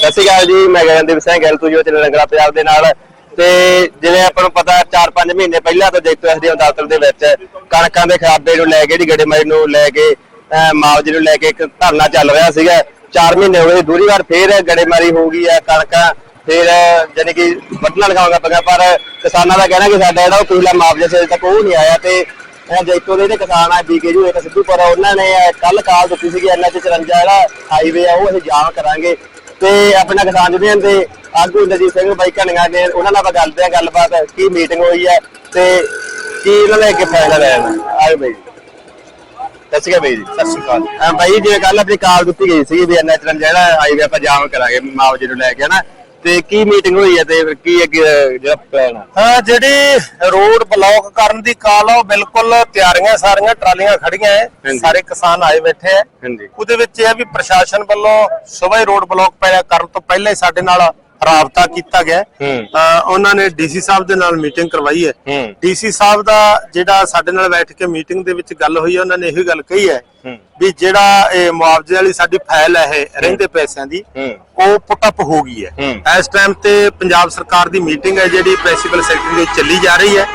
ਸਤਿ ਸ਼੍ਰੀ ਅਕਾਲ ਜੀ, ਮੈਂ ਗਗਨਦੀਪ ਸਿੰਘ, ਗਿੱਲ ਤੋਂ ਜੋ ਚੈਨਲ ਰੰਗਲਾ ਪੰਜਾਬ ਦੇ ਨਾਲ। ਤੇ ਜਿਵੇਂ ਆਪਾਂ ਨੂੰ ਪਤਾ 4-5 ਮਹੀਨੇ ਪਹਿਲਾਂ ਤੋਂ ਜੈਤੋ ਐਸਡੀਐਮ ਦਫ਼ਤਰ ਦੇ ਵਿੱਚ ਕਣਕਾਂ ਦੇ ਖਰਾਬੇ ਨੂੰ ਲੈ ਕੇ, ਜਿਹੜੀ ਗੜੇਮਾਰੀ ਨੂੰ ਲੈ ਕੇ, ਅਹ ਮੁਆਵਜ਼ੇ ਨੂੰ ਲੈ ਕੇ ਇੱਕ ਧਰਨਾ ਚੱਲ ਰਿਹਾ ਸੀਗਾ। 4 ਮਹੀਨੇ ਹੋ ਗਏ ਦੂਰੀ ਵਾਰ ਫੇਰ ਗੜੇਮਾਰੀ ਹੋ ਗਈ ਹੈ, ਕਣਕਾਂ ਫੇਰ ਜਾਨੀ ਕਿ ਵੱਢਣਾ ਲਗਾਉਂਦਾ ਪਿਆ ਪਰ ਕਿਸਾਨਾਂ ਦਾ ਕਹਿਣਾ ਕਿ ਸਾਡਾ ਜਿਹੜਾ ਉਹ ਪਿਛਲਾ ਮੁਆਵਜ਼ਾ ਸੀ, ਅਜੇ ਤੱਕ ਉਹ ਨਹੀਂ ਆਇਆ ਤੇ ਇਹ ਜੈਤੋ ਦੇ ਜਿਹੜੇ ਕਿਸਾਨ ਆ ਬੀਕੇ ਜੂ ਇੱਕ ਸਿੱਧੂਪੁਰ ਉਹਨਾਂ ਨੇ ਕੱਲ ਕਾਲ ਦਿੱਤੀ ਸੀਗੀ ਐਨਐਚ 54 ਜਿਹੜਾ ਹਾਈਵੇ ਆ, ਉਹ ਅਸੀਂ ਜਾਮ ਕਰਾਂਗੇ। ਤੇ ਆਪਣਾ ਕਿਸਾਨ ਯੂਨੀਅਨ ਦੇ ਆਗੂ ਨਜੀਤ ਸਿੰਘ ਬਾਈ ਕਣੀਆਂ ਨੇ ਉਹਨਾਂ ਨਾਲ ਆਪਾਂ ਕਰਦੇ ਆ ਗੱਲਬਾਤ ਕੀ ਮੀਟਿੰਗ ਹੋਈ ਹੈ ਤੇ ਕੀ ਇਹਨਾਂ ਨੇ ਅੱਗੇ ਫੈਸਲਾ ਲੈਣਾ। ਆਓ ਬਾਈ ਜੀ। ਸਤਿ ਸ਼੍ਰੀ ਅਕਾਲ ਬਾਈ ਜੀ। ਸਤਿ ਸ਼੍ਰੀ ਅਕਾਲ। ਬਾਈ ਜਿਵੇਂ ਕੱਲ ਆਪਣੀ ਕਾਲ ਦਿੱਤੀ ਗਈ ਸੀ ਵੀ ਐਨਐਚ ਜਿਹੜਾ ਹਾਈਵੇ ਆਪਾਂ ਜਾਮ ਕਰਾਂਗੇ ਮੁਆਵਜ਼ੇ ਨੂੰ ਲੈ ਕੇ ਹਨਾ। ਤੇ ਕੀ ਮੀਟਿੰਗ ਹੋਈ ਹੈ ਤੇ ਫਿਰ ਕੀ ਅੱਗੇ ਜਿਹੜਾ ਪਲਾਨ ਆ ਹਾਂ ਜਿਹੜੀ ਰੋਡ ਬਲੌਕ ਕਰਨ ਦੀ ਕਾਲ ਆ ਉਹ ਬਿਲਕੁਲ ਤਿਆਰੀਆਂ ਸਾਰੀਆਂ ਟਰਾਲੀਆਂ ਖੜੀਆਂ ਐ। ਸਾਰੇ ਕਿਸਾਨ ਆਏ ਬੈਠੇ ਐ। ਹਾਂਜੀ। ਉਹਦੇ ਵਿੱਚ ਇਹ ਆ ਵੀ ਪ੍ਰਸ਼ਾਸਨ ਵੱਲੋਂ ਸਵੇਰ ਰੋਡ ਬਲੌਕ ਪੈਦਾ ਕਰਨ ਤੋਂ ਪਹਿਲਾਂ ਹੀ ਸਾਡੇ ਨਾਲ ਰਾਬਤਾ ਕੀਤਾ ਗਿਆ। ਅਹ ਉਹਨਾਂ ਨੇ ਡੀਸੀ ਸਾਹਿਬ ਦੇ ਨਾਲ ਮੀਟਿੰਗ ਕਰਵਾਈ ਹੈ। ਡੀਸੀ ਸਾਹਿਬ ਦਾ ਜਿਹੜਾ ਸਾਡੇ ਨਾਲ ਬੈਠ ਕੇ ਮੀਟਿੰਗ ਦੇ ਵਿੱਚ ਗੱਲ ਹੋਈ ਹੈ ਉਹਨਾਂ ਨੇ ਇਹੀ ਗੱਲ ਕਹੀ ਹੈ। ਵੀ ਜਿਹੜਾ ਇਹ ਮੁਆਵਜ਼ੇ ਵਾਲੀ ਸਾਡੀ ਫਾਈਲ ਹੈ ਇਹ ਰਹਿੰਦੇ ਪੈਸਿਆਂ ਦੀ। ਉਹ ਪੁੱਟ ਅਪ ਹੋ ਗਈ ਹੈ। ਇਸ ਟਾਈਮ ਤੇ ਪੰਜਾਬ ਸਰਕਾਰ ਦੀ ਮੀਟਿੰਗ ਹੈ ਜਿਹੜੀ ਪ੍ਰਿੰਸੀਪਲ ਸੈਕਟਰੀ ਦੇ ਚੱਲੀ ਜਾ ਰਹੀ ਹੈ।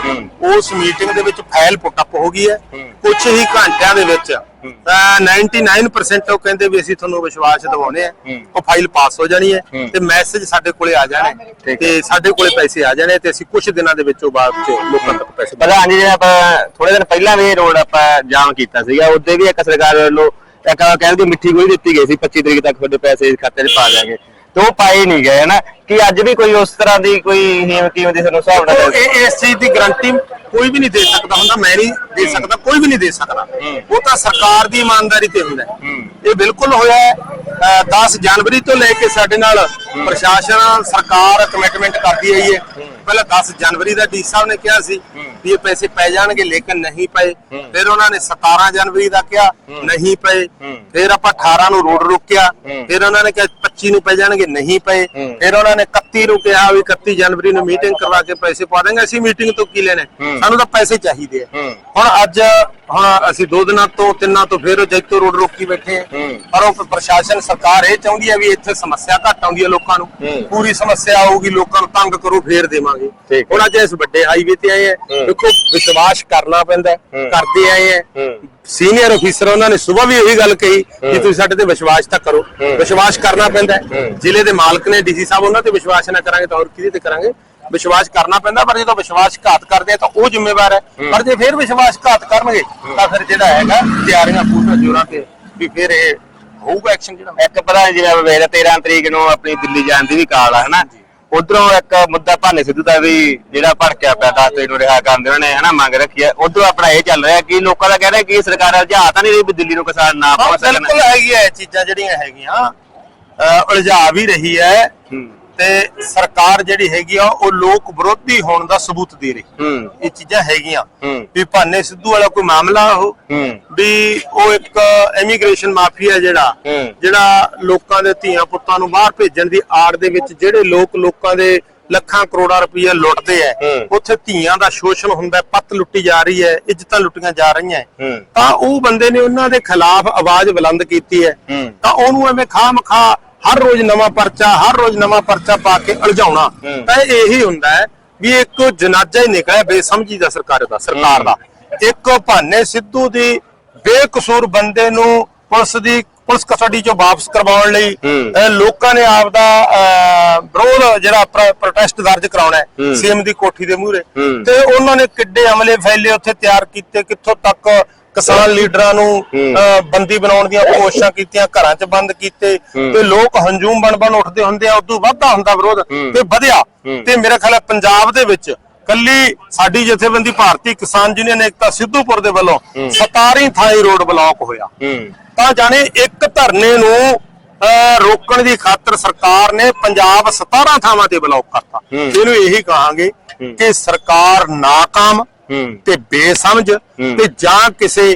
ਉਸ ਮੀਟਿੰਗ ਦੇ ਵਿੱਚ ਫਾਈਲ ਪੁੱਟ ਅਪ ਹੋ ਗਈ ਹੂੰ। ਕੁਝ ਹੀ ਘੰਟਿਆਂ ਦੇ ਵਿੱਚ ਅਹ 99% ਉਹ ਕਹਿੰਦੇ ਵੀ ਅਸੀਂ ਤੁਹਾਨੂੰ ਵਿਸ਼ਵਾਸ ਦਿਵਾਉਨੇ ਆ। ਉਹ ਫਾਈਲ ਪਾਸ ਹੋ ਜਾਣੀ ਹੈ। ਤੇ ਮੈਸੇਜ ਸਾਡੇ ਕੋਲੇ ਆ ਜਾਣੇ। ਤੇ ਸਾਡੇ ਕੋਲੇ ਪੈਸੇ ਆ ਜਾਣੇ ਤੇ ਅਸੀਂ ਕੁਝ ਦਿਨਾਂ ਦੇ ਵਿੱਚ ਉਹ ਬਾਅਦ ਚ ਲੋਕਾਂ ਤੱਕ ਪੈਸੇ ਪ੍ਰਧਾਨ ਜੀ ਆਪਾਂ ਥੋੜੇ ਦਿਨ ਪਹਿਲਾਂ ਵੀ ਰੋਡ ਆਪਾਂ ਜਾਮ ਕੀਤਾ ਸੀਗਾ ਉਦੋਂ ਵੀ ਇੱਕ ਸਰਕਾਰ ਵੱਲੋਂ ਇੱਕ ਕਹਿੰਦੇ ਮਿੱਠੀ ਗੋਲੀ ਦਿੱਤੀ ਗਈ ਸੀ 25 ਤਰੀਕ ਤੱਕ ਤੁਹਾਡੇ ਪੈਸੇ ਖਾਤੇ 'ਚ ਪਾ ਦਿਆਂਗੇ ਤੇ ਉਹ ਪਾਏ ਨਹੀਂ ਗਏ ਹਨਾ? ਕਿ ਅੱਜ ਵੀ ਕੋਈ ਉਸ ਤਰ੍ਹਾਂ ਦੀ ਕੋਈ ਹੀਮ ਕੀਮ ਦੀ ਸਾਨੂੰ ਹਿਸਾਬ ਨਾਲ ਇਹ ਇਸ ਚੀਜ਼ ਦੀ ਗਾਰੰਟੀ ਕੋਈ ਵੀ ਨਹੀਂ ਦੇ ਸਕਦਾ ਹੁੰਦਾ ਮੈਂ ਨਹੀਂ ਦੇ ਸਕਦਾ ਕੋਈ ਵੀ ਨਹੀਂ ਦੇ ਸਕਦਾ। ਉਹ ਤਾਂ ਸਰਕਾਰ ਦੀ ਇਮਾਨਦਾਰੀ ਤੇ ਹੁੰਦਾ। ਹੈ। ਇਹ ਬਿਲਕੁਲ ਹੋਇਆ ਹੈ। ਅਹ 10 ਜਨਵਰੀ ਤੋਂ ਲੈ ਕੇ ਸਾਡੇ ਨਾਲ ਪ੍ਰਸ਼ਾਸਨ ਸਰਕਾਰ ਕਮਿਟਮੈਂਟ ਕਰਦੀ ਆਈ ਹੈ। ਪਹਿਲਾਂ 10 ਜਨਵਰੀ ਦਾ ਡੀ ਸਾਹਿਬ ਨੇ ਕਿਹਾ ਸੀ ਵੀ ਇਹ ਪੈਸੇ ਪੈ ਜਾਣਗੇ ਲੇਕਿਨ ਨਹੀਂ ਪਏ। ਫਿਰ ਉਹਨਾਂ ਨੇ 17 ਜਨਵਰੀ ਦਾ ਕਿਹਾ ਨਹੀਂ ਪਏ। ਫਿਰ ਆਪਾਂ 18 ਨੂੰ ਰੋਡ ਰੋਕਿਆ। ਫਿਰ ਉਹਨਾਂ ਨੇ ਕਿਹਾ 25 ਨੂੰ ਪੈ ਜਾਣਗੇ ਨਹੀਂ ਪਏ। ਫਿਰ ਉਹਨਾਂ ਨੇ 31 ਨੂੰ ਕਿਹਾ ਵੀ 31 ਜਨਵਰੀ ਨੂੰ ਮੀਟਿੰਗ ਕਰਵਾ ਕੇ ਪੈਸੇ ਪਾ ਦੇਣਗੇ। ਅਸੀਂ ਮੀਟਿੰਗ ਤੋਂ ਕੀ ਲੈਣਾ? ਸਾਨੂੰ ਤਾਂ ਪੈਸੇ ਚਾਹੀਦੇ ਆ। ਹੁਣ ਅੱਜ ਹੁਣ ਅਸੀਂ ਦੋ ਦਿਨਾਂ ਤੋਂ ਤਿੰਨਾਂ ਤੋਂ ਫਿਰ ਜੈਤੋ ਰੋਡ ਰੋਕੀ ਬੈਠੇ ਆ ਪਰ ਉਹ ਪ੍ਰਸ਼ਾਸਨ ਸਰਕਾਰ ਇਹ ਚਾਹੁੰਦੀ ਹੈ ਵੀ ਇੱਥੇ ਸਮੱਸਿਆ ਘੱਟ ਆਉਂਦੀ ਹੈ ਲੋਕਾਂ ਨੂੰ। ਪੂਰੀ ਸਮੱਸਿਆ ਆਊਗੀ ਲੋਕਾਂ ਨੂੰ ਤੰਗ ਕਰੋ ਫੇਰ ਦੇਵਾਂਗੇ। ਹੁਣ ਅੱਜ ਇਸ ਵੱਡੇ ਹਾਈਵੇ ਤੇ ਆਏ ਆ। ਦੇਖੋ ਵਿਸ਼ਵਾਸ ਕਰਨਾ ਪੈਂਦਾ ਕਰਦੇ ਆਏ ਆ। ਸੀਨੀਅਰ ਅਫੀਸਰ ਉਹਨਾਂ ਨੇ ਸਵੇਰ ਵੀ ਇਹੀ ਗੱਲ ਕਹੀ ਕਿ ਤੁਸੀਂ ਸਾਡੇ ਤੇ ਵਿਸ਼ਵਾਸ ਤਾਂ ਕਰੋ। ਵਿਸ਼ਵਾਸ ਕਰਨਾ ਪੈਂਦਾ। ਜ਼ਿਲ੍ਹੇ ਦੇ ਮਾਲਕ ਨੇ ਡੀਸੀ ਸਾਹਿਬ ਉਹਨਾਂ ਤੇ ਵਿਸ਼ਵਾਸ ਨਾ ਕਰਾਂਗੇ ਤਾਂ ਹੋਰ ਕਿਹਦੇ ਤੇ ਕਰਾਂਗੇ? ਵਿਸ਼ਵਾਸ ਕਰਨਾ ਪੈਂਦਾ ਪਰ ਜਦੋਂ ਵਿਸ਼ਵਾਸ ਘਾਤ ਕਰਦੇ ਆ ਤਾਂ ਉਹ ਜ਼ਿੰਮੇਵਾਰ ਹੈ। ਪਰ ਜੇ ਫਿਰ ਵਿਸ਼ਵਾਸ ਘਾਤ ਕਰਨਗੇ ਤਾਂ ਫਿਰ ਜਿਹੜਾ ਹੈਗਾ ਤਿਆਰੀਆਂ ਪੂਰੀਆਂ ਜੋਰਾਂ ਤੇ ਵੀ ਫਿਰ ਇਹ ਹੋਊਗਾ ਐਕਸ਼ਨ ਜਿਹੜਾ। ਇੱਕ ਪ੍ਰਧਾਨ ਜੀ ਨੇ ਵੇਲੇ 13 ਤਰੀਕ ਨੂੰ ਆਪਣੀ ਦਿੱਲੀ ਜਾਣ ਦੀ ਵੀ ਕਾਲ ਆ ਹਨਾ? ਉਧਰੋਂ ਇੱਕ ਮੁੱਦਾ ਭਾਨੇ ਸਿੱਧੂ ਦਾ ਵੀ ਜਿਹੜਾ ਭੜਕਿਆ ਪਿਆ 10 ਤਰੀਕ ਨੂੰ ਰਿਹਾ ਕਰਨ ਦੇ ਉਹਨਾਂ ਨੇ ਹਨਾ ਮੰਗ ਰੱਖੀ ਹੈ। ਉਧਰੋਂ ਆਪਣਾ ਇਹ ਚੱਲ ਰਿਹਾ ਕਿ ਲੋਕਾਂ ਦਾ ਕਹਿ ਰਿਹਾ ਕਿ ਸਰਕਾਰ ਅਲਝਾ ਤਾਂ ਨਹੀਂ ਰਹੀ ਵੀ ਦਿੱਲੀ ਨੂੰ ਕਿਸਾਨ ਨਾ ਪਹੁੰਚ ਸਕਣ। ਬਿਲਕੁਲ ਹੈਗੀ ਹੈ ਚੀਜ਼ਾਂ ਜਿਹੜੀਆਂ ਹੈਗੀਆਂ। ਉਲਝਾ ਵੀ ਰਹੀ ਹੂੰ। ਤੇ ਸਰਕਾਰ ਜਿਹੜੀ ਹੈਗੀ ਆ ਉਹ ਲੋਕ ਵਿਰੋਧੀ ਹੋਣ ਦਾ ਸਬੂਤ ਦੇ ਰਹੀ ਹੂੰ ਇਹ ਚੀਜ਼ਾਂ ਹੈਗੀਆਂ। ਵੀ ਭਾਨੇ ਸਿੱਧੂ ਵਾਲਾ ਕੋਈ ਮਾਮਲਾ ਉਹ ਵੀ ਉਹ ਇੱਕ ਇਮੀਗ੍ਰੇਸ਼ਨ ਮਾਫੀਆ ਜਿਹੜਾ। ਜਿਹੜਾ ਲੋਕਾਂ ਦੇ ਧੀਆਂ ਪੁੱਤਾਂ ਨੂੰ ਬਾਹਰ ਭੇਜਣ ਦੀ ਆੜ ਦੇ ਵਿੱਚ ਜਿਹੜੇ ਲੋਕ ਲੋਕਾਂ ਦੇ ਲੱਖਾਂ ਕਰੋੜਾਂ ਰੁਪਏ ਲੁੱਟਦੇ ਐ। ਉੱਥੇ ਧੀਆਂ ਦਾ ਸ਼ੋਸ਼ਣ ਹੁੰਦਾ ਪੱਤ ਲੁੱਟੀ ਜਾ ਰਹੀ ਹੈ ਇੱਜ਼ਤਾਂ ਲੁੱਟੀਆਂ ਜਾ ਰਹੀਆਂ। ਤਾਂ ਉਹ ਬੰਦੇ ਨੇ ਉਹਨਾਂ ਦੇ ਖਿਲਾਫ ਆਵਾਜ਼ ਬੁਲੰਦ ਕੀਤੀ ਹੈ ਹੂੰ। ਤਾਂ ਉਹਨੂੰ ਐਵੇਂ ਖਾਮ ਖਾ ਹਰ ਰੋਜ਼ ਨਵਾਂ ਪਰਚਾ ਹਰ ਰੋਜ਼ ਨਵਾਂ ਪਰਚਾ ਪਾ ਕੇ ਉਲਝਾਉਣਾ ਹੂੰ। ਤਾਂ ਇਹੀ ਹੁੰਦਾ ਹੈ ਵੀ ਇੱਕ ਜਨਾਜ਼ਾ ਹੀ ਨਿਕਲਿਆ ਬੇਸਮਝੀ ਦਾ ਸਰਕਾਰ ਦਾ ਸਰਕਾਰ ਦਾ ਇੱਕ ਭਾਨੇ ਸਿੱਧੂ ਦੀ ਬੇਕਸੂਰ ਬੰਦੇ ਨੂੰ ਪੁਲਿਸ ਦੀ ਪੁਲਿਸ ਕਸਟਡੀ ਚੋਂ ਵਾਪਸ ਕਰਵਾਉਣ ਲਈ ਲੋਕਾਂ ਨੇ ਆਪਦਾ ਅਹ, ਵਿਰੋਧ ਜਿਹੜਾ ਪ੍ਰੋਟੈਸਟ ਦਰਜ ਕਰਾਉਣਾ ਹੈ। ਸੀਐਮ ਦੀ ਕੋਠੀ ਦੇ ਮੂਹਰੇ। ਤੇ ਉਹਨਾਂ ਨੇ ਕਿੱਡੇ ਅਮਲੇ ਫੈਲੇ ਉੱਥੇ ਤਿਆਰ ਕੀਤੇ ਕਿੱਥੋਂ ਤੱਕ ਕਿਸਾਨ ਲੀਡਰਾਂ ਨੂੰ ਬੰਦੀ ਬਣਾਉਣ ਦੀਆਂ ਕੋਸ਼ਿਸ਼ਾਂ ਕੀਤੀਆਂ ਘਰਾਂ 'ਚ ਬੰਦ ਕੀਤੇ। ਤੇ ਲੋਕ ਹੰਝੂਮ ਬਣ ਬਣ ਉੱਠਦੇ ਹੁੰਦੇ ਆ ਉਦੋਂ ਵਾਧਾ ਹੁੰਦਾ ਵਿਰੋਧ। ਤੇ ਵਧਿਆ। ਤੇ ਮੇਰਾ ਖਿਆਲ ਪੰਜਾਬ ਦੇ ਵਿੱਚ ਕੱਲੀ ਸਾਡੀ ਜਥੇਬੰਦੀ ਭਾਰਤੀ ਕਿਸਾਨ ਯੂਨੀਅਨ ਏਕਤਾ ਸਿੱਧੂਪੁਰ ਦੇ ਵੱਲੋਂ 17 ਥਾਈ ਰੋਡ ਬਲਾਕ ਹੋਇਆ ਤਾਂ ਜਾਣੇ ਇੱਕ ਧਰਨੇ ਨੂੰ ਰੋਕਣ ਦੀ ਖਾਤਰ ਸਰਕਾਰ ਨੇ ਪੰਜਾਬ 17 ਥਾਵਾਂ ਤੇ ਬਲੌਕ ਕਰਤਾ। ਇਹਨੂੰ ਇਹੀ ਕਹਾਂਗੇ ਕਿ ਸਰਕਾਰ ਨਾਕਾਮ। ਤੇ ਬੇਸਮਝ। ਤੇ ਜਾਂ ਕਿਸੇ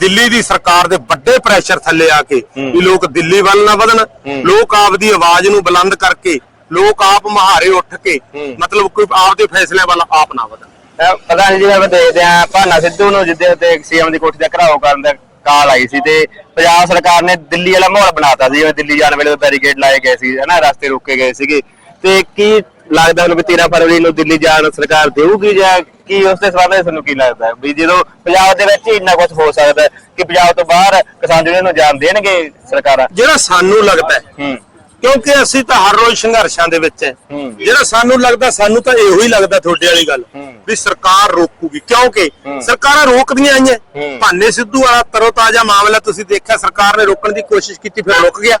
ਦਿੱਲੀ ਦੀ ਸਰਕਾਰ ਦੇ ਵੱਡੇ ਪ੍ਰੈਸ਼ਰ ਥੱਲੇ ਆ ਕੇ ਵੀ ਲੋਕ ਦਿੱਲੀ ਵੱਲ ਨਾ ਵਧਣ ਲੋਕ ਆਪਦੀ ਆਵਾਜ਼ ਨੂੰ ਬੁਲੰਦ ਕਰਕੇ ਲੋਕ ਆਪ ਮਹਾਰੇ ਉੱਠ ਕੇ ਮਤਲਬ ਕੋਈ ਆਪਦੇ ਫੈਸਲਿਆਂ ਵੱਲ ਆਪ ਨਾ ਵਧਣ। ਅਹ ਪ੍ਰਧਾਨ ਜੀ ਆਪਾਂ ਦੇਖਦੇ ਆ ਭਾਨਾ ਸਿੱਧੂ ਨੂੰ ਜਿੱਦੇ ਤੇ ਸੀਐਮ ਦੀ ਕੋਠੀ ਦਾ ਘਰਾਓ ਕਰਨ ਦਾ ਕਾਲ ਆਈ ਸੀ ਤੇ ਪੰਜਾਬ ਸਰਕਾਰ ਨੇ ਦਿੱਲੀ ਵਾਲਾ ਮਾਹੌਲ ਬਣਾਤਾ ਸੀ ਜਿਵੇਂ ਦਿੱਲੀ ਜਾਣ ਵੇਲੇ ਬੈਰੀਕੇਡ ਲਾਏ ਗਏ ਸੀ ਹਨਾ ਰਸਤੇ ਰੋਕੇ ਗਏ ਸੀਗੇ। ਤੇ ਕੀ ਲੱਗਦਾ ਤੁਹਾਨੂੰ ਵੀ 13 ਫਰਵਰੀ ਨੂੰ ਦਿੱਲੀ ਜਾਣ ਸਰਕਾਰ ਦੇਊਗੀ ਜਾਂ ਕੀ ਉਸ ਦੇ ਵਿੱਚ ਤੁਹਾਨੂੰ ਕੀ ਲੱਗਦਾ? ਵੀ ਜਦੋਂ ਪੰਜਾਬ ਦੇ ਵਿੱਚ ਇੰਨਾ ਕੁਝ ਹੋ ਸਕਦਾ ਕਿ ਪੰਜਾਬ ਤੋਂ ਬਾਹਰ ਕਿਸਾਨ ਜਿਹੜੇ ਨੂੰ ਜਾਣ ਦੇਣਗੇ ਸਰਕਾਰਾਂ ਜਿਹੜਾ ਸਾਨੂੰ ਲੱਗਦਾ ਹੂੰ ਕਿਉਂਕਿ ਅਸੀਂ ਤਾਂ ਹਰ ਰੋਜ਼ ਸੰਘਰਸ਼ਾਂ ਦੇ ਵਿੱਚ ਹੈ। ਜਿਹੜਾ ਸਾਨੂੰ ਲੱਗਦਾ ਸਾਨੂੰ ਤਾਂ ਇਹੋ ਹੀ ਲੱਗਦਾ ਤੁਹਾਡੇ ਵਾਲੀ ਗੱਲ। ਵੀ ਸਰਕਾਰ ਰੋਕੂਗੀ ਕਿਉਂਕਿ। ਸਰਕਾਰਾਂ ਰੋਕਦੀਆਂ ਆਈਆਂ। ਭਾਨੇ ਸਿੱਧੂ ਵਾਲਾ ਤਰੋ ਤਾਜ਼ਾ ਮਾਮਲਾ ਤੁਸੀਂ ਦੇਖਿਆ ਸਰਕਾਰ ਨੇ ਰੋਕਣ ਦੀ ਕੋਸ਼ਿਸ਼ ਕੀਤੀ ਫਿਰ ਰੁਕ ਗਿਆ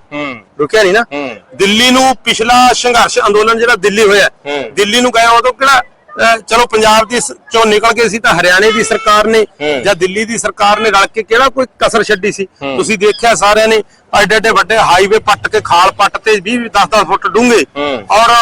ਰੁਕਿਆ ਨਹੀਂ ਨਾ। ਦਿੱਲੀ ਨੂੰ ਪਿਛਲਾ ਸੰਘਰਸ਼ ਅੰਦੋਲਨ ਜਿਹੜਾ ਦਿੱਲੀ ਹੋਇਆ। ਦਿੱਲੀ ਨੂੰ ਗਏ ਉਦੋਂ ਕਿਹੜਾ ਚਲੋ ਪੰਜਾਬ ਦੀ ਚੋਂ ਨਿਕਲ ਕੇ ਸੀ ਤਾਂ ਹਰਿਆਣੇ ਦੀ ਸਰਕਾਰ ਨੇ ਹੂੰ। ਜਾਂ ਦਿੱਲੀ ਦੀ ਸਰਕਾਰ ਨੇ ਰਲ ਕੇ ਕਿਹੜਾ ਕੋਈ ਕਸਰ ਛੱਡੀ ਸੀ ਹੂੰ। ਤੁਸੀਂ ਦੇਖਿਆ ਸਾਰਿਆਂ ਨੇ ਐਡੇ ਐਡੇ ਵੱਡੇ ਹਾਈਵੇ ਪੱਟ ਕੇ ਖਾਲ ਪੱਟ ਤੇ 20 10 10 ਫੁੱਟ ਡੂੰਘੇ ਹੂੰ। ਔਰ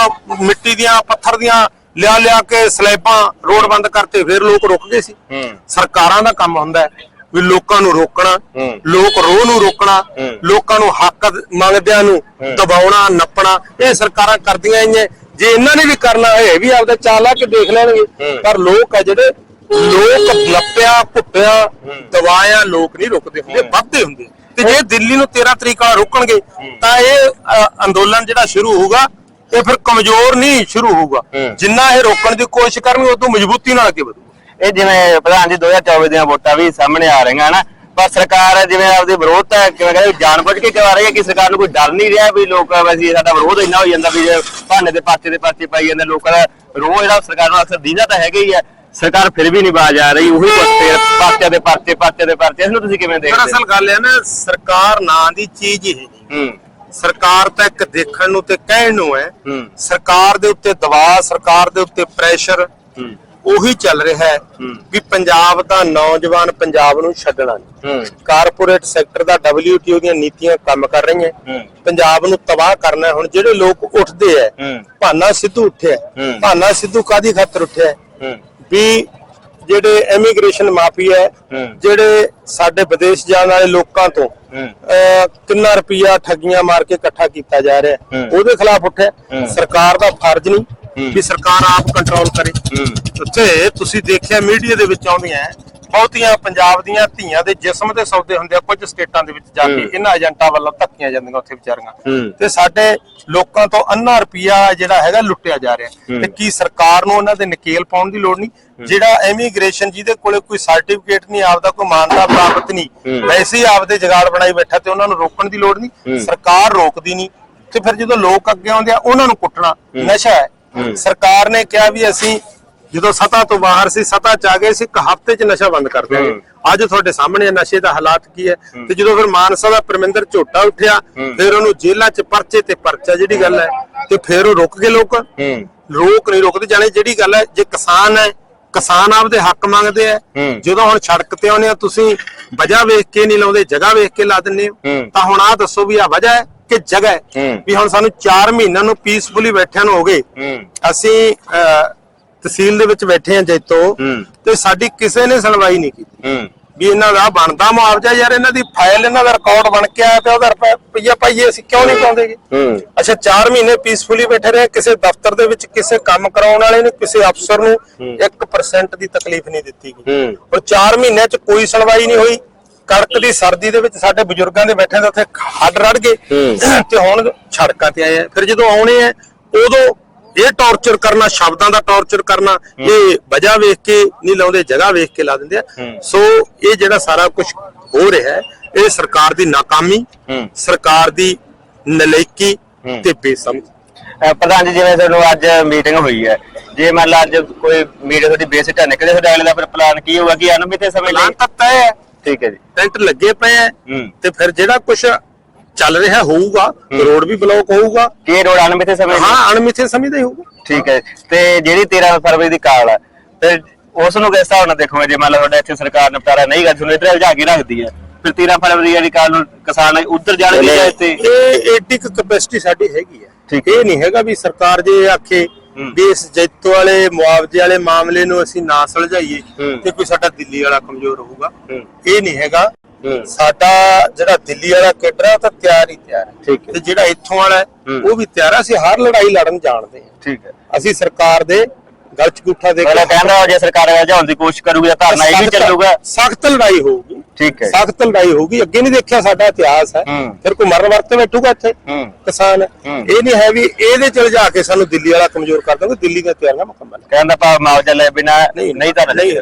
ਮਿੱਟੀ ਦੀਆਂ ਪੱਥਰ ਦੀਆਂ ਲਿਆ ਲਿਆ ਕੇ ਸਲੈਬਾਂ ਰੋਡ ਬੰਦ ਕਰਤੇ ਫਿਰ ਲੋਕ ਰੁਕ ਗਏ ਸੀ ਹੂੰ ਸਰਕਾਰਾਂ ਦਾ ਕੰਮ ਹੁੰਦਾ ਹੈ ਵੀ ਲੋਕਾਂ ਨੂੰ ਰੋਕਣਾ ਹੂੰ। ਲੋਕ ਰੋਹ ਨੂੰ ਰੋਕਣਾ ਹੂੰ। ਲੋਕਾਂ ਨੂੰ ਹੱਕ ਮੰਗਦਿਆਂ ਨੂੰ ਹੂੰ। ਦਬਾਉਣਾ ਨੱਪਣਾ ਇਹ ਸਰਕਾਰਾਂ ਕਰਦੀਆਂ ਆਈਆਂ ਜੇ ਇਹਨਾਂ ਨੇ ਵੀ ਕਰਨਾ ਹੈ ਵੀ ਆਪਦਾ ਚਾਲਾ ਕੇ ਦੇਖ ਲੈਣਗੇ। ਪਰ ਲੋਕ ਆ ਜਿਹੜੇ ਲੋਕ ਨੱਪਿਆ ਕੁੱਟਿਆ ਹੂੰ। ਦਬਾਇਆ ਲੋਕ ਨਹੀਂ ਰੁਕਦੇ ਹੁੰਦੇ। ਵੱਧਦੇ ਹੁੰਦੇ ਤੇ ਜੇ ਦਿੱਲੀ ਨੂੰ 13 ਤਰੀਕ ਵਾਲਾ ਰੋਕਣਗੇ ਤਾਂ ਇਹ ਅੰਦੋਲਨ ਜਿਹੜਾ ਸ਼ੁਰੂ ਹੋਊਗਾ ਇਹ ਫਿਰ ਕਮਜ਼ੋਰ ਨਹੀਂ ਸ਼ੁਰੂ ਹੋਊਗਾ। ਜਿੰਨਾ ਇਹ ਰੋਕਣ ਦੀ ਕੋਸ਼ਿਸ਼ ਕਰਨਗੇ ਉਦੋਂ ਮਜ਼ਬੂਤੀ ਨਾਲ ਅੱਗੇ ਵਧੂਗਾ ਇਹ ਜਿਵੇਂ ਪ੍ਰਧਾਨ ਜੀ 2024 ਦੀਆਂ ਵੋਟਾਂ ਵੀ ਸਾਹਮਣੇ ਆ ਰਹੀਆਂ ਹਨਾ ਪਰ ਸਰਕਾਰ ਜਿਵੇਂ ਆਪਦੀ ਵਿਰੋਧਤਾ ਕਿਵੇਂ ਕਹਿੰਦੇ ਜਾਣਬੁੱਝ ਕੇ ਕਰਵਾ ਰਹੀ ਹੈ ਕਿ ਸਰਕਾਰ ਨੂੰ ਕੋਈ ਡਰ ਨਹੀਂ ਰਿਹਾ ਵੀ ਲੋਕ ਵੈਸੇ ਸਾਡਾ ਵਿਰੋਧ ਇੰਨਾ ਹੋ ਜਾਂਦਾ ਵੀ ਜੇ ਭਾਨੇ ਦੇ ਪਾਸੇ ਦੇ ਪਾਸੇ ਪਾਈ ਜਾਂਦੇ ਲੋਕਾਂ ਦਾ ਰੋਹ ਜਿਹੜਾ ਸਰਕਾਰ ਨੂੰ ਅਕਸਰ ਦੀਦਾ ਤਾਂ ਹੈਗਾ ਹੀ ਹੈ ਸਰਕਾਰ ਫਿਰ ਵੀ ਨਹੀਂ ਬਾਜ ਆ ਰਹੀ ਉਹੀ ਫੇਰ ਪਾਸੇ ਦੇ ਪਾਸੇ ਪਾਸੇ ਦੇ ਪਾਸੇ ਇਸ ਨੂੰ ਤੁਸੀਂ ਕਿਵੇਂ ਦੇਖਦੇ? ਦਰਅਸਲ ਗੱਲ ਹੈ ਨਾ ਸਰਕਾਰ ਨਾਂ ਦੀ ਚੀਜ਼ ਹੀ ਨਹੀਂ। ਹੂੰ। ਸਰਕਾਰ ਤਾਂ ਇੱਕ ਦੇਖਣ ਨੂੰ ਤੇ ਕਹਿਣ ਨੂੰ ਹੈ ਹੂੰ। ਸਰਕਾਰ ਦੇ ਉੱਤੇ ਦਬਾਅ ਸਰਕਾਰ ਦੇ ਉੱਤੇ ਪ੍ਰੈਸ਼ਰ ਹੂੰ। ਉਹੀ ਚੱਲ ਰਿਹਾ ਹੈ। ਵੀ ਪੰਜਾਬ ਦਾ ਨੌਜਵਾਨ ਪੰਜਾਬ ਨੂੰ ਛੱਡਣਾ ਨਹੀਂ ਕਾਰਪੋਰੇਟ ਸੈਕਟਰ ਦਾ WTO ਦੀਆਂ ਨੀਤੀਆਂ ਕੰਮ ਕਰ ਰਹੀਆਂ ਪੰਜਾਬ ਨੂੰ ਤਬਾਹ ਕਰਨਾ। ਹੁਣ ਜਿਹੜੇ ਲੋਕ ਉੱਠਦੇ ਐ ਭਾਨਾ ਸਿੱਧੂ ਉੱਠਿਆ। ਭਾਨਾ ਸਿੱਧੂ ਕਾਦੀ ਖਾਤਰ ਉੱਠਿਆ ਵੀ ਜਿਹੜੇ ਇਮੀਗ੍ਰੇਸ਼ਨ ਮਾਫੀਆ ਹੈ। ਜਿਹੜੇ ਸਾਡੇ ਵਿਦੇਸ਼ ਜਾਣ ਵਾਲੇ ਲੋਕਾਂ ਤੋਂ ਕਿੰਨਾ ਰੁਪਈਆ ਠੱਗੀਆਂ ਮਾਰ ਕੇ ਇਕੱਠਾ ਕੀਤਾ ਜਾ ਰਿਹਾ। ਉਹਦੇ ਖਿਲਾਫ ਉੱਠਿਆ। ਸਰਕਾਰ ਦਾ ਫਰਜ਼ ਨਹੀਂ। ਵੀ ਸਰਕਾਰ ਆਪ ਕੰਟਰੋਲ ਕਰੇ ਉੱਥੇ ਤੁਸੀਂ ਦੇਖਿਆ ਮੀਡੀਆ ਦੇ ਵਿੱਚ ਆਉਂਦੀਆਂ ਬਹੁਤੀਆਂ ਪੰਜਾਬ ਦੀਆਂ ਧੀਆਂ ਦੇ ਜਿਸਮ ਦੇ ਸੌਦੇ ਹੁੰਦੇ ਆ ਕੁਝ ਸਟੇਟਾਂ ਦੇ ਵਿੱਚ ਜਾ ਕੇ। ਇਹਨਾਂ ਏਜੰਟਾਂ ਵੱਲੋਂ ਧੱਕੀਆਂ ਜਾਂਦੀਆਂ ਉੱਥੇ ਵਿਚਾਰੀਆਂ। ਤੇ ਸਾਡੇ ਲੋਕਾਂ ਤੋਂ ਅੰਨਾ ਰੁਪਈਆ ਜਿਹੜਾ ਹੈਗਾ ਲੁੱਟਿਆ ਜਾ ਰਿਹਾ। ਤੇ ਕੀ ਸਰਕਾਰ ਨੂੰ ਉਹਨਾਂ ਦੇ ਨਕੇਲ ਪਾਉਣ ਦੀ ਲੋੜ ਨਹੀਂ ਜਿਹੜਾ ਇਮੀਗ੍ਰੇਸ਼ਨ ਜਿਹਦੇ ਕੋਲੇ ਕੋਈ ਸਰਟੀਫਿਕੇਟ ਨਹੀਂ ਆਪਦਾ ਕੋਈ ਮਾਨਤਾ ਪ੍ਰਾਪਤ ਨਹੀਂ। ਵੈਸੇ ਹੀ ਆਪਦੇ ਜਗਾੜ ਬਣਾਈ ਬੈਠਾ ਤੇ ਉਹਨਾਂ ਨੂੰ ਰੋਕਣ ਦੀ ਲੋੜ ਨਹੀਂ। ਸਰਕਾਰ ਰੋਕਦੀ ਨਹੀਂ ਤੇ ਫਿਰ ਜਦੋਂ ਲੋਕ ਅੱਗੇ ਆਉਂਦੇ ਆ ਉਹਨਾਂ ਨੂੰ ਕੁੱਟਣਾ ਨਸ਼ਾ ਹੂੰ। ਸਰਕਾਰ ਨੇ ਕਿਹਾ ਵੀ ਅਸੀਂ ਜਦੋਂ ਸਤਾ ਤੋਂ ਬਾਹਰ ਸੀ ਸਤਾ ਚ ਆ ਗਏ ਸੀ ਇੱਕ ਹਫ਼ਤੇ ਚ ਨਸ਼ਾ ਬੰਦ ਕਰ ਦਿਆਂਗੇ। ਅੱਜ ਤੁਹਾਡੇ ਸਾਹਮਣੇ ਨਸ਼ੇ ਦਾ ਹਾਲਾਤ ਕੀ ਹੈ ਤੇ ਜਦੋਂ ਫਿਰ ਮਾਨਸਾ ਦਾ ਪਰਮਿੰਦਰ ਝੋਟਾ ਉੱਠਿਆ। ਫਿਰ ਉਹਨੂੰ ਜੇਲ੍ਹਾਂ ਚ ਪਰਚੇ ਤੇ ਪਰਚਾ ਜਿਹੜੀ ਗੱਲ ਹੈ ਤੇ ਫਿਰ ਉਹ ਰੁਕ ਗਏ ਲੋਕ ਲੋਕ ਨਹੀਂ ਰੁਕਦੇ ਜਾਣੇ ਜਿਹੜੀ ਗੱਲ ਹੈ ਜੇ ਕਿਸਾਨ ਹੈ ਕਿਸਾਨ ਆਪਦੇ ਹੱਕ ਮੰਗਦੇ ਆ। ਜਦੋਂ ਹੁਣ ਸੜਕ ਤੇ ਆਉਂਦੇ ਆ ਤੁਸੀਂ ਵਜ੍ਹਾ ਵੇਖ ਕੇ ਨਹੀਂ ਲਾਉਂਦੇ ਜਗ੍ਹਾ ਵੇਖ ਕੇ ਲਾ ਦਿੰਦੇ ਹੋ। ਤਾਂ ਹੁਣ ਆਹ ਦੱਸੋ ਵੀ ਆ ਵਜ੍ਹਾ ਹੈ ਕਿ ਜਗ੍ਹਾ ਹੈ। ਵੀ ਹੁਣ ਸਾਨੂੰ 4 ਮਹੀਨਿਆਂ ਨੂੰ ਪੀਸਫੁਲੀ ਬੈਠਿਆਂ ਨੂੰ ਹੋ ਗਏ। ਅਸੀਂ ਤਹਿਸੀਲ ਦੇ ਵਿੱਚ ਬੈਠੇ ਆ ਜੈਤੋ। ਤੇ ਸਾਡੀ ਕਿਸੇ ਨੇ ਸੁਣਵਾਈ ਨਹੀਂ ਕੀਤੀ। ਵੀ ਇਹਨਾਂ ਦਾ ਬਣਦਾ ਮੁਆਵਜ਼ਾ ਯਾਰ ਇਹਨਾਂ ਦੀ ਫਾਈਲ ਇਹਨਾਂ ਦਾ ਰਿਕਾਰਡ ਬਣ ਕੇ ਆਇਆ ਤੇ ਉਹਦਾ ਰੁਪਈਆ ਪਾਈਏ ਅਸੀਂ ਕਿਉਂ ਨਹੀਂ ਪਾਉਂਦੇਗੇ ਅੱਛਾ 4 ਮਹੀਨੇ ਪੀਸਫੁਲੀ ਬੈਠੇ ਰਹੇ ਕਿਸੇ ਦਫ਼ਤਰ ਦੇ ਵਿੱਚ ਕਿਸੇ ਕੰਮ ਕਰਾਉਣ ਵਾਲੇ ਨੂੰ ਕਿਸੇ ਅਫਸਰ ਨੂੰ 1% ਦੀ ਤਕਲੀਫ ਨਹੀਂ ਦਿੱਤੀ ਗਈ। ਔਰ 4 ਮਹੀਨਿਆਂ 'ਚ ਕੋਈ ਸੁਣਵਾਈ ਨਹੀਂ ਹੋਈ। ਕੜਕ ਦੀ ਸਰਦੀ ਦੇ ਵਿੱਚ ਸਾਡੇ ਬਜ਼ੁਰਗਾਂ ਦੇ ਬੈਠੇ ਤਾਂ ਉੱਥੇ ਹੱਡ ਰੜ ਗਏ। ਤੇ ਹੁਣ ਸੜਕਾਂ ਤੇ ਆਏ ਆ ਫਿਰ ਜਦੋਂ ਆਉਣੇ ਆ ਉਦੋਂ ਇਹ ਟੌਰਚਰ ਕਰਨਾ ਸ਼ਬਦਾਂ ਦਾ ਟੌਰਚਰ ਕਰਨਾ ਇਹ ਵਜ੍ਹਾ ਵੇਖ ਕੇ ਨਹੀਂ ਲਾਉਂਦੇ ਜਗ੍ਹਾ ਵੇਖ ਕੇ ਲਾ ਦਿੰਦੇ ਆ। ਸੋ ਇਹ ਜਿਹੜਾ ਸਾਰਾ ਕੁਝ ਹੋ ਰਿਹਾ ਹੈ ਇਹ ਸਰਕਾਰ ਦੀ ਨਾਕਾਮੀ। ਸਰਕਾਰ ਦੀ ਨਲਾਇਕੀ ਹੂੰ। ਤੇ ਬੇਸਮਝ ਪ੍ਰਧਾਨ ਜੀ ਜਿਵੇਂ ਤੁਹਾਨੂੰ ਅੱਜ ਮੀਟਿੰਗ ਹੋਈ ਹੈ ਜੇ ਮੰਨ ਲਾ ਅੱਜ ਕੋਈ ਮੀਟਿੰਗ ਤੁਹਾਡੀ ਬੇਸਿਕ ਨਿਕਲੇ ਤੁਹਾਡੇ ਅਗਲੇ ਦਾ ਫਿਰ ਪਲਾਨ ਕੀ ਹੋਊਗਾ ਕਿ ਅਨੁਮਿਤ ਸਮੇਂ ਪਲਾਨ ਲਈ ਤਾਂ ਤੈਅ ਹੈ ਠੀਕ ਹੈ ਜੀ। ਟੈਂਟ ਲੱਗੇ ਪਏ ਆ ਹੂੰ। ਤੇ ਫਿਰ ਜਿਹੜਾ ਕੁਝ ਚੱਲ ਰਿਹਾ ਹੋਊਗਾ ਰੋਡ ਵੀ ਬਲੌਕ ਹੋਊਗਾ। ਕੀ ਰੋਡ ਅਨੁਮਿਤ ਸਮੇਂ ਲਈ ਹਾਂ ਅਣਮਿੱਥੇ ਸਮੇਂ ਦਾ ਹੀ ਹੋਊਗਾ। ਠੀਕ ਹੈ ਤੇ ਜਿਹੜੀ 13 ਫਰਵਰੀ ਦੀ ਕਾਲ ਹੈ ਤੇ ਉਸ ਨੂੰ ਕਿਸ ਹਿਸਾਬ ਨਾਲ ਦੇਖੋਗੇ? ਜੇ ਮੰਨ ਲਓ ਤੁਹਾਡਾ ਇੱਥੇ ਸਰਕਾਰ ਨਿਪਟਾਰਾ ਨਹੀਂ ਕਰਦੀ ਤੁਹਾਨੂੰ ਇੱਧਰ ਉਲਝਾ ਕੇ ਰੱਖਦੀ ਹੈ। ਫਿਰ 13 ਫਰਵਰੀ ਵਾਲੀ ਕਾਲ ਨੂੰ ਕਿਸਾਨ ਉੱਧਰ ਜਾਣਗੇ ਜਾਂ ਇੱਥੇ? ਇਹ ਏਡੀ ਕਪੈਸਿਟੀ ਸਾਡੀ ਹੈਗੀ ਹੈ। ਠੀਕ ਇਹ ਨਹੀਂ ਹੈਗਾ ਵੀ ਸਰਕਾਰ ਜੇ ਆਖੇ। ਵੀ ਇਸ ਜੈਤੋ ਵਾਲੇ ਮੁਆਵਜ਼ੇ ਵਾਲੇ ਮਾਮਲੇ ਨੂੰ ਅਸੀਂ ਨਾ ਸੁਲਝਾਈਏ। ਤੇ ਕੋਈ ਸਾਡਾ ਦਿੱਲੀ ਵਾਲਾ ਕਮਜ਼ੋਰ ਹੋਊਗਾ। ਇਹ ਨਹੀਂ ਹੈਗਾ। ਸਾਡਾ ਜਿਹੜਾ ਦਿੱਲੀ ਵਾਲਾ ਕੇਡਰ ਹੈ ਉਹ ਤਾਂ ਤਿਆਰ ਹੀ ਤਿਆਰ ਹੈ। ਤੇ ਜਿਹੜਾ ਇੱਥੋਂ ਵਾਲਾ। ਉਹ ਵੀ ਤਿਆਰ ਹੈ ਅਸੀਂ ਹਰ ਲੜਾਈ ਲੜਨ ਜਾਣਦੇ ਹਾਂ ਠੀਕ ਹੈ ਅਸੀਂ ਸਰਕਾਰ ਦੇ ਗਲ ਚ ਗੁੱਠਾ ਦੇ ਮਤਲਬ ਕਹਿੰਦਾ ਜੇ ਸਰਕਾਰ ਵਜਾਉਣ ਦੀ ਕੋਸ਼ਿਸ਼ ਕਰੂਗੀ ਤਾਂ ਧਰਨਾ ਇਹ ਵੀ ਚੱਲੂਗਾ। ਸਖਤ ਲੜਾਈ ਹੋਊਗੀ। ਠੀਕ ਹੈ। ਸਖਤ ਲੜਾਈ ਹੋਊਗੀ। ਅੱਗੇ ਨਹੀਂ ਦੇਖਿਆ ਸਾਡਾ ਇਤਿਹਾਸ ਹੈ। ਹੂੰ। ਫਿਰ ਕੋਈ ਮਰਨ ਵਰਤ ਬੈਠੂਗਾ ਇੱਥੇ? ਹੂੰ। ਕਿਸਾਨ। ਹੂੰ। ਇਹ ਨਹੀਂ ਹੈ ਵੀ ਇਹਦੇ ਚ ਲਿਜਾ ਕੇ ਸਾਨੂੰ ਦਿੱਲੀ ਵਾਲਾ ਕਮਜ਼ੋਰ ਕਰ ਦੋਗੇ ਦਿੱਲੀ ਦੀਆਂ ਤਿਆਰੀਆਂ ਮੁਕੰਮਲ ਹੈ। ਕਹਿੰਦਾ ਪਾ ਮੁਆਵਜ਼ਾ ਲੈ ਬਿਨਾ ਨਹੀਂ, ਨਹੀਂ ਧਰਨਾ ਨਹੀਂ,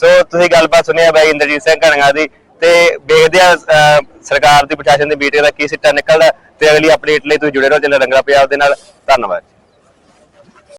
ਸੋ ਤੁਸੀਂ ਗੱਲਬਾਤ ਸੁਣਿਆ ਬਾਈ ਇੰਦਰਜੀਤ ਸਿੰਘ ਘਣਗਾ ਦੀ ਤੇ ਵੇਖਦੇ ਆ ਅਹ, ਸਰਕਾਰ ਦੀ ਪ੍ਰਸ਼ਾਸਨ ਦੀ ਮੀਟਿੰਗ ਦਾ ਕੀ ਸਿੱਟਾ ਨਿਕਲਦਾ ਤੇ ਅਗਲੀ ਅਪਡੇਟ ਲਈ ਤੁਸੀਂ ਜੁੜੇ ਰਹੋ ਚੱਲੇ ਰੰਗਲਾ ਪੰਜਾਬ ਦੇ ਨਾਲ। ਧੰਨਵਾਦ।